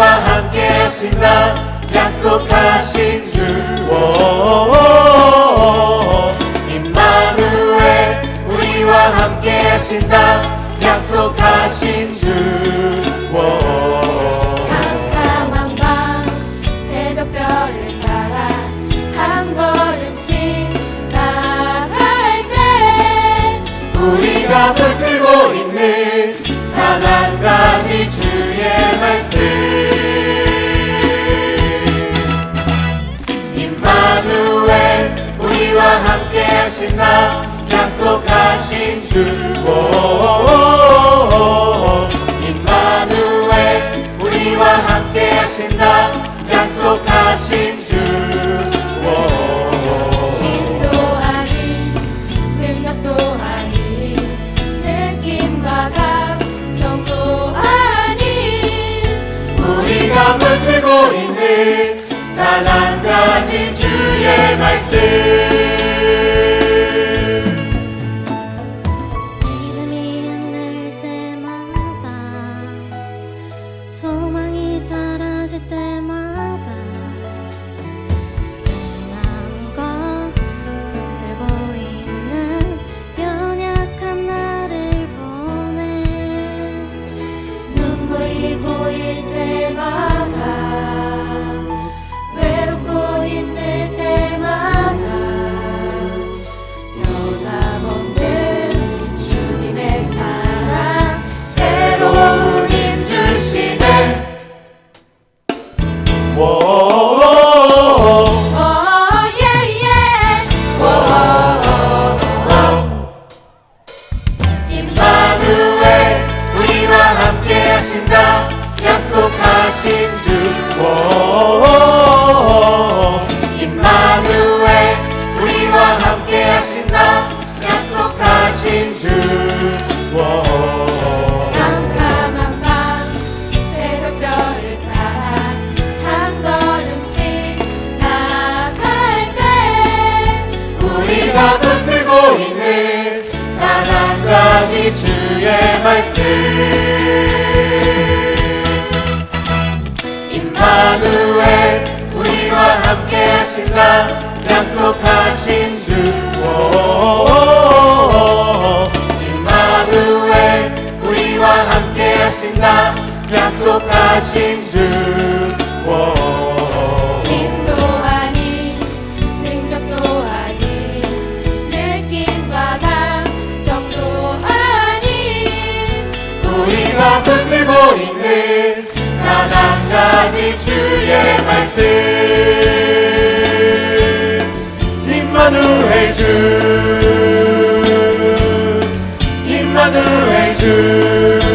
하신다. 약속하신 주. 임마누엘 우리와 함께 하신다. 약속하신 주. 캄캄한 밤 새벽별을 따라 한 걸음씩 나갈 때 우리가 붙들고 있는 하신다 약속하신 주 임마누엘 우리와 함께 하신다. 약속하신 주 힘도 아닌 능력도 아닌 느낌과 감정도 아닌. 우리가 붙들고 있는 단 한 가지 주의 말씀 임마누엘 우리와 함께 하신다. 약속하신 주 가지 주의 말씀. 임마누엘 우리와 함께 하신다. 약속하신 주 임마누엘 우리와 함께 하신다. 약속하신 주 있는 가지 주의 말씀. 임마누엘 주. 임마누엘 주